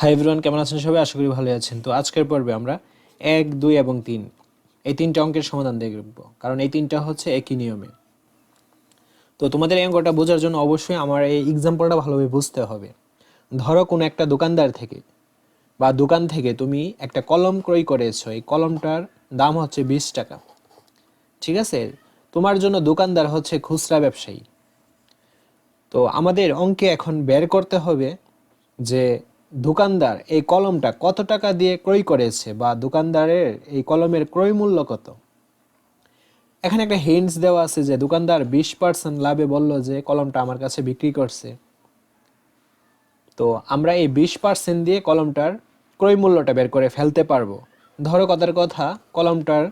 Hi everyone কেমন আছেন সবাই? আশা করি ভালো আছেন। তো আজকের পর্বে আমরা এক, দুই এবং তিন, এই তিনটা অঙ্কের সমাধান দেখব কারণ এই তিনটা হচ্ছে একই নিয়মে। তো তোমাদের এই অঙ্কটা বোঝার জন্য অবশ্যই আমার এই এক্সাম্পলটা ভালোভাবে বুঝতে হবে। ধরো কোনো একটা দোকানদার থেকে বা দোকান থেকে তুমি একটা কলম ক্রয় করেছ। এই কলমটার দাম হচ্ছে বিশ টাকা। ঠিক আছে? তোমার জন্য দোকানদার হচ্ছে খুচরা ব্যবসায়ী। তো আমাদের অঙ্কে এখন বের করতে হবে যে দোকানদার এই কলমটা কত টাকা দিয়ে ক্রয় করেছে বা দোকানদারের এই কলমের ক্রয় মূল্য কত? এখানে একটা হিন্টস দেওয়া আছে যে দোকানদার বিশ পার্সেন্ট লাভে বলল যে কলমটা আমার কাছে বিক্রি করছে। তো আমরা এই বিশ পার্সেন্ট দিয়ে কলমটার ক্রয় মূল্যটা বের করে ফেলতে পারব। ধরো কথার কথা, কলমটার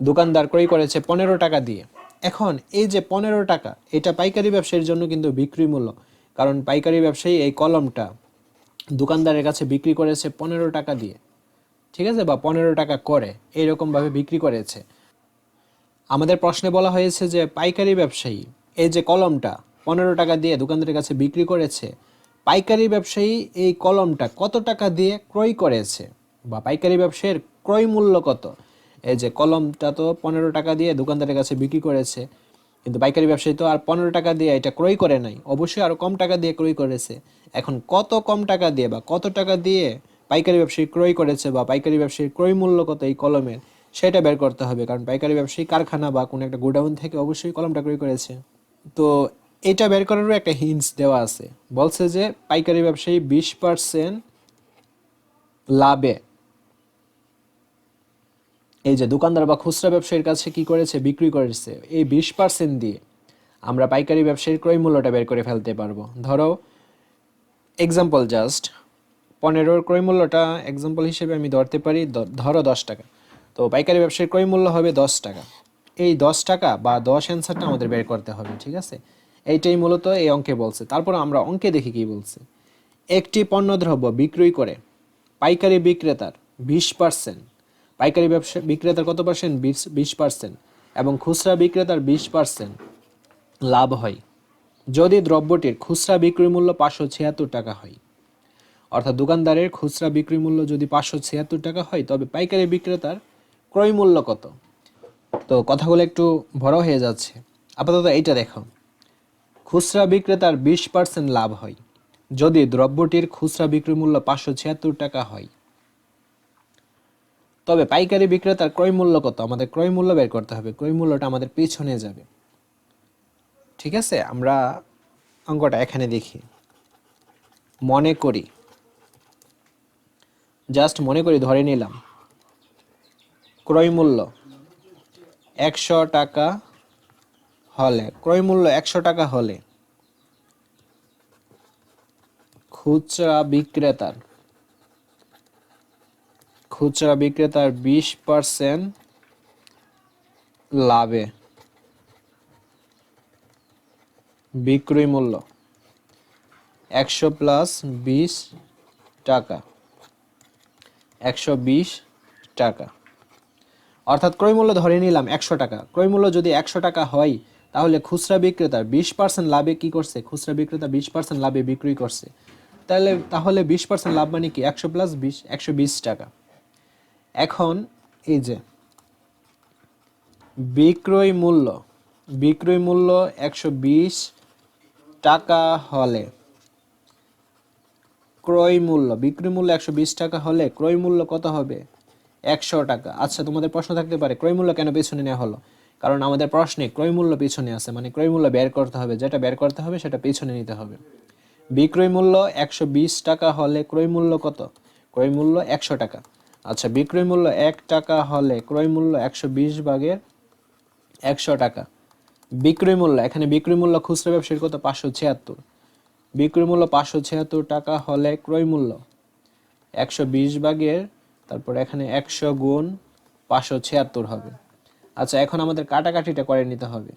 দোকানদার ক্রয় করেছে পনেরো টাকা দিয়ে। এখন এই যে পনেরো টাকা, এটা পাইকারি ব্যবসায়ীর জন্য কিন্তু বিক্রি মূল্য। কারণ পাইকারি ব্যবসায়ী এই কলমটা দোকানদারের কাছে বিক্রি করেছে পনেরো টাকা দিয়ে। ঠিক আছে? বা পনেরো টাকা করে। এইরকমভাবে বিক্রি করেছে। আমাদের প্রশ্নে বলা হয়েছে যে, পাইকারি ব্যবসায়ী, এই যে কলমটা, পনেরো টাকা দিয়ে দোকানদারের কাছে বিক্রি করেছে, পাইকারি ব্যবসায়ী এই কলমটা কত টাকা দিয়ে ক্রয় করেছে? বা পাইকারি ব্যবসায়ীর ক্রয় মূল্য কত? এই যে কলমটা তো পনেরো টাকা দিয়ে দোকানদারের কাছে বিক্রি করেছে। কিন্তু পাইকারি ব্যবসায়ী তো আর পনেরো টাকা দিয়ে এটা ক্রয় করে নাই। অবশ্যই আরও কম টাকা দিয়ে ক্রয় করেছে। এখন কত কম টাকা দিয়ে বা কত টাকা দিয়ে পাইকারি ব্যবসায়ী ক্রয় করেছে বা পাইকারি ব্যবসায়ীর ক্রয় মূল্য কত এই কলমের, সেটা বের করতে হবে। কারণ পাইকারি ব্যবসায়ী কারখানা বা কোনো একটা গোডাউন থেকে অবশ্যই কলমটা ক্রয় করেছে। তো এটা বের করারও একটা হিন্টস দেওয়া আছে। বলছে যে পাইকারি ব্যবসায়ী বিশ পার্সেন্ট লাভে এই যে দোকানদার বা খুচরা ব্যবসায়ীর কাছে কি করেছে, বিক্রি করেছে, এই বিশ পার্সেন্ট দিয়ে আমরা পাইকারি ব্যবসায়ীর ক্রয় মূল্যটা বের করে ফেলতে পারব। ধরো এক্সাম্পল জাস্ট পনেরোর ক্রয় মূল্যটা এক্সাম্পল হিসেবে আমি ধরতে পারি ধরো দশ টাকা। তো পাইকারি ব্যবসায়ীর ক্রয় মূল্য হবে দশ টাকা। এই দশ টাকা বা দশ অ্যান্সারটা আমাদের বের করতে হবে, ঠিক আছে? এইটাই মূলত এই অঙ্কে বলছে। তারপর আমরা অঙ্কে দেখি কি বলছে। একটি পণ্যদ্রব্য বিক্রয় করে পাইকারি বিক্রেতার বিশ পার্সেন্ট পাইকারি ব্যবসা বিক্রেতার কত পার্সেন্ট বিশ বিশ পার্সেন্ট এবং খুচরা বিক্রেতার বিশ পার্সেন্ট লাভ হয়। যদি দ্রব্যটির খুচরা বিক্রি মূল্য পাঁচশো ছিয়াত্তর টাকা হয়, অর্থাৎ দোকানদারের খুচরা বিক্রি মূল্য যদি পাঁচশো ছিয়াত্তর টাকা হয়, তবে পাইকারি বিক্রেতার ক্রয় মূল্য কত? তো কথাগুলো একটু বড় হয়ে যাচ্ছে। আপাতত এইটা দেখো। খুচরা বিক্রেতার বিশ পার্সেন্ট লাভ হয়। যদি দ্রব্যটির খুচরা বিক্রি মূল্য পাঁচশো ছিয়াত্তর টাকা হয় তবে পাইকারি বিক্রেতার ক্রয় মূল্য কত? আমাদের ক্রয় মূল্য বের করতে হবে। ক্রয় মূল্যটা আমাদের পিছনে যাবে। ঠিক আছে? আমরা অঙ্কটা এখানে দেখি। মনে করি। জাস্ট মনে করি, ধরে নিলাম। ক্রয় মূল্য একশো টাকা হলে, ক্রয় মূল্য একশো টাকা হলে খুচরা বিক্রেতার খুচরা বিক্রেতার বিশ পার্সেন্ট লাভে। বিক্রয় মূল্য একশো প্লাস বিশ টাকা। একশো বিশ টাকা। অর্থাৎ ক্রয় মূল্য ধরে নিলাম একশো টাকা। ক্রয় মূল্য যদি একশো টাকা হয়, তাহলে খুচরা বিক্রেতার বিশ পার্সেন্ট লাভে কি করছে? খুচরা বিক্রেতা বিশ পার্সেন্ট লাভে বিক্রি করছে। তাহলে তাহলে বিশ পার্সেন্ট লাভ মানে কি? একশো প্লাস বিশ, একশো বিশ টাকা। এখন এই যে, বিক্রয় মূল্য বিক্রয় মূল্য একশো বিশ টাকা হলে, ক্রয় মূল্য, বিক্রয় মূল্য একশো বিশ টাকা হলে ক্রয় মূল্য কত হবে? একশো টাকা। আচ্ছা তোমাদের প্রশ্ন থাকতে পারে, ক্রয় মূল্য কেন পিছনে নেওয়া হলো? কারণ আমাদের প্রশ্নে ক্রয় মূল্য পিছনে আছে মানে ক্রয় মূল্য বের করতে হবে, যেটা বের করতে হবে সেটা পিছনে নিতে হবে। বিক্রয় মূল্য একশো বিশ টাকা হলে ক্রয় মূল্য কত? ক্রয় মূল্য একশো টাকা। আচ্ছা বিক্রয় মূল্য এক টাকা হলে ক্রয় মূল্য একশো বিশ ভাগের একশো টাকা। বিক্রয় মূল্য, এখানে বিক্রয় মূল্য খুচরা ব্যবসায়ীর কত পাঁচশো ছিয়াত্তর। বিক্রয় মূল্য পাঁচশো ছিয়াত্তর টাকা হলে ক্রয় মূল্য একশো বিশ ভাগের, তারপর এখানে একশো গুণ পাঁচশো ছিয়াত্তর হবে। আচ্ছা এখন আমাদের কাটাকাটিটা করে নিতে হবে।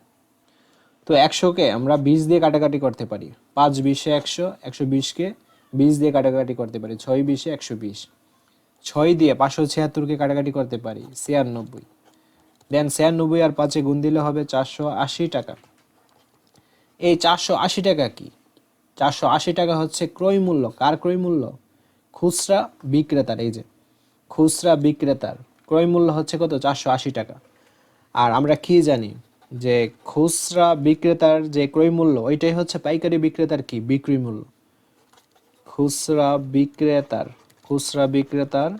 তো একশোকে আমরা বিশ দিয়ে কাটাকাটি করতে পারি। পাঁচ বিশে একশো একশো বিশকে বিশ দিয়ে কাটাকাটি করতে পারি। ছয় বিশে একশো বিশ। ছয় দিয়ে পাঁচশো ছিয়াত্তরকে কাটাকাটি করতে পারি, ছিয়ানব্বই। দেন ছিয়ানব্বই আর পাঁচে গুণ দিলে হবে চারশো আশি টাকা। এই চারশো আশি টাকা কি? চারশো আশি টাকা হচ্ছে ক্রয় মূল্য। কার ক্রয় মূল্য? খুচরা বিক্রেতার, এই যে খুচরা বিক্রেতার। ক্রয় মূল্য হচ্ছে কত? চারশো আশি টাকা। আর আমরা কি জানি যে খুচরা বিক্রেতার যে ক্রয় মূল্য, ওইটাই হচ্ছে পাইকারি বিক্রেতার কি? বিক্রি মূল্য। খুচরা বিক্রেতার খুচরা বিক্রেতার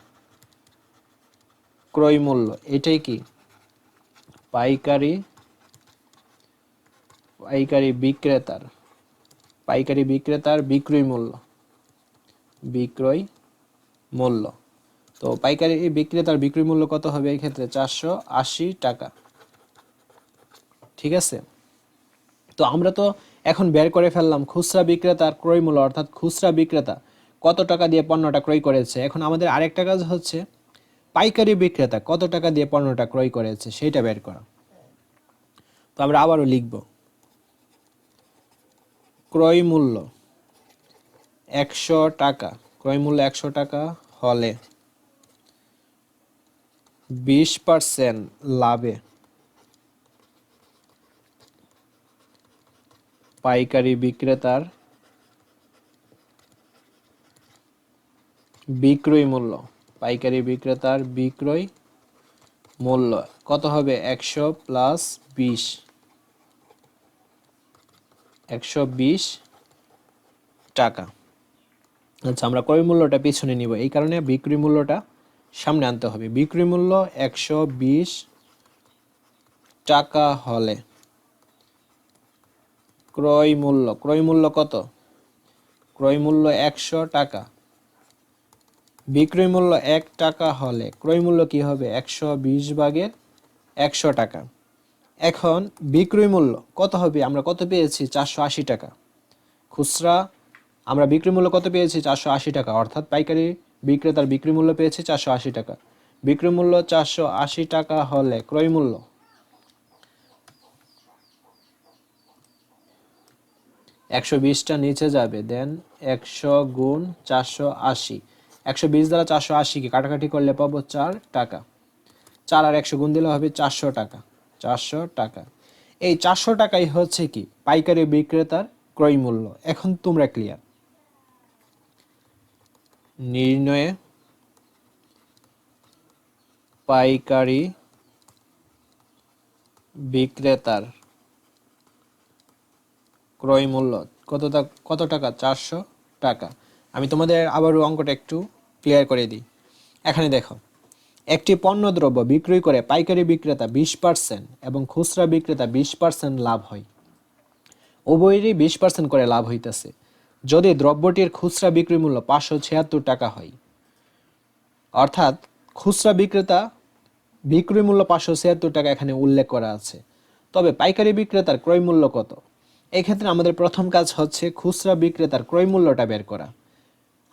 ক্রয় মূল্য। এটাই কি? পাইকারি পাইকারি বিক্রেতার পাইকারি বিক্রেতার বিক্রয় মূল্য। বিক্রয় মূল্য। তো পাইকারি বিক্রেতার বিক্রয় মূল্য কত হবে এই ক্ষেত্রে চারশো আশি টাকা। ঠিক আছে? তো আমরা তো এখন বের করে ফেললাম খুচরা বিক্রেতার ক্রয় মূল্য, অর্থাৎ খুচরা বিক্রেতা কত টাকা দিয়ে পণ্যটা ক্রয় করেছে? এখন আমাদের আরেকটা কাজ হচ্ছে পাইকারি বিক্রেতা কত টাকা দিয়ে পণ্যটা ক্রয় করেছে সেটা বের করা। তো আমরা আবারও লিখব। ক্রয় মূল্য একশো টাকা। ক্রয় মূল্য একশো টাকা হলে বিশ পার্সেন্ট লাভে পাইকারি বিক্রেতার বিক্রয় মূল্য। পাইকারি বিক্রেতার বিক্রয় মূল্য। কত হবে? একশো প্লাস বিশ। একশো বিশ টাকা। আচ্ছা আমরা ক্রয় মূল্যটা পিছনে নিব। এই কারণে বিক্রি মূল্যটা সামনে আনতে হবে। বিক্রি মূল্য একশো বিশ টাকা হলে। ক্রয় মূল্য। ক্রয় মূল্য কত? ক্রয় মূল্য একশো টাকা। বিক্রয় মূল্য এক টাকা হলে ক্রয় মূল্য কি হবে? একশো বিশ ভাগের একশো টাকা। এখন বিক্রয় মূল্য কত হবে? আমরা কত পেয়েছি? চারশো আশি টাকা। খুচরা, আমরা বিক্রি মূল্য কত পেয়েছি? চারশো আশি টাকা। অর্থাৎ পাইকারি বিক্রেতার বিক্রি মূল্য পেয়েছি চারশো আশি টাকা। বিক্রি মূল্য চারশো আশি টাকা হলে ক্রয় মূল্য? একশো বিশটা নিচে যাবে। দেন একশো গুণ চারশো আশি। একশো বিশ দ্বারা চারশো আশিকে, কাটাকাটি করলে পাবো চার টাকা। চার আর একশো গুণ দিলে হবে চারশো টাকা। চারশো টাকা। এই চারশো টাকাই হচ্ছে কি? পাইকারি বিক্রেতার ক্রয় মূল্য। এখন তোমরা ক্লিয়ার নির্ণয়ে পাইকারি বিক্রেতার ক্রয় মূল্য কত কত টাকা? চারশো টাকা। আমি তোমাদের আবারও অঙ্কটা একটু ক্লিয়ার করে দিই। এখানে দেখো, একটি পণ্যদ্রব্য বিক্রয় করে পাইকারি বিক্রেতা বিশ পার্সেন্ট এবং খুচরা বিক্রেতা বিশ পার্সেন্ট লাভ হয়। উভয়েরই বিশ পার্সেন্ট করে লাভ হইতেছে, যদি দ্রব্যটির খুচরা বিক্রি মূল্য পাঁচশো ছিয়াত্তর টাকা হয়। অর্থাৎ খুচরা বিক্রেতা বিক্রয় মূল্য পাঁচশো ছিয়াত্তর টাকা এখানে উল্লেখ করা আছে। তবে পাইকারি বিক্রেতার ক্রয় মূল্য কত? এক্ষেত্রে আমাদের প্রথম কাজ হচ্ছে খুচরা বিক্রেতার ক্রয় মূল্যটা বের করা।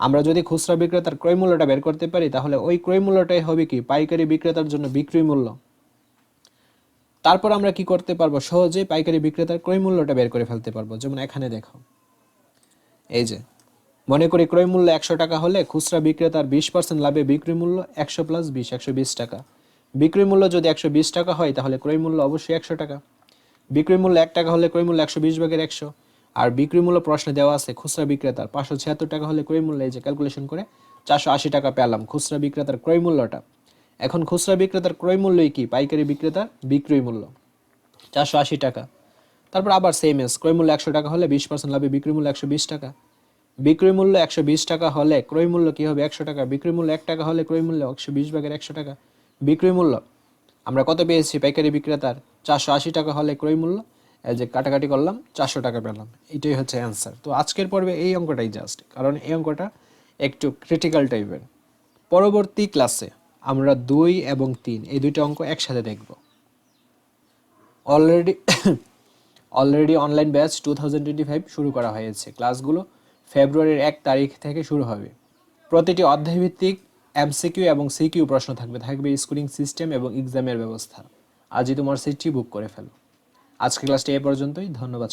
আমরা যদি খুচরা বিক্রেতার ক্রয় মূল্যটা বের করতে পারি, তাহলে ওই ক্রয় মূল্যটাই হবে কি? পাইকারি বিক্রেতার জন্য বিক্রয় মূল্য। তারপর আমরা কি করতে পারব? সহজেই পাইকারি বিক্রেতার ক্রয় মূল্যটা বের করে ফেলতে পারব। যেমন এখানে দেখো। এই যে, মনে করি ক্রয় মূল্য একশো টাকা হলে খুচরা বিক্রেতার বিশ পার্সেন্ট লাভে বিক্রয় মূল্য একশো প্লাস বিশ, একশো বিশ টাকা। বিক্রয় মূল্য যদি একশো বিশ টাকা হয়, তাহলে ক্রয় মূল্য অবশ্যই একশো টাকা। বিক্রয় মূল্য এক টাকা হলে ক্রয় মূল্য একশো বিশ ভাগের একশো। আর বিক্রয় মূল্য প্রশ্নে দেওয়া আছে, খুচরা বিক্রেতার পাঁচশো ছিয়াত্তর টাকা হলে ক্রয় মূল্য এই যে ক্যালকুলেশন করে, চারশো আশি টাকা পেলাম খুচরা বিক্রেতার ক্রয় মূল্যটা। এখন খুচরা বিক্রেতার ক্রয় মূল্যই কি? পাইকারি বিক্রেতার বিক্রয় মূল্য, চারশো আশি টাকা। তারপর আবার সেম এস ক্রয় মূল্য একশো টাকা হলে বিশ পার্সেন্ট লাভে বিক্রয় মূল্য একশো বিশ টাকা। বিক্রয় মূল্য একশো বিশ টাকা হলে ক্রয় মূল্য কি হবে? একশো টাকা। বিক্রয় মূল্য এক টাকা হলে ক্রয় মূল্য একশো বিশ ভাগের একশো টাকা। বিক্রয় মূল্য, আমরা কত পেয়েছি? পাইকারি বিক্রেতার চারশো আশি টাকা হলে ক্রয় মূল্য এই যে কাটাকাটি করলাম, চারশো টাকা পেলাম। এটাই হচ্ছে অ্যান্সার তো আজকের পর্বে এই অঙ্কটাই জাস্ট কারণ এই অঙ্কটা একটু ক্রিটিক্যাল টাইপের পরবর্তী ক্লাসে আমরা দুই এবং তিন, এই দুইটা অঙ্ক একসাথে দেখব। Already already online batch two thousand twenty five শুরু করা হয়েছে। ক্লাসগুলো ফেব্রুয়ারির এক তারিখ থেকে শুরু হবে। প্রতিটি অধ্যায়ভিত্তিক এমসিকিউ এবং সিকিউ প্রশ্ন থাকবে। থাকবে স্কুলিং সিস্টেম এবং এক্সামের ব্যবস্থা। আজই তোমার সিটটি বুক করে ফেলো। আজকের ক্লাসটি এ পর্যন্তই। ধন্যবাদ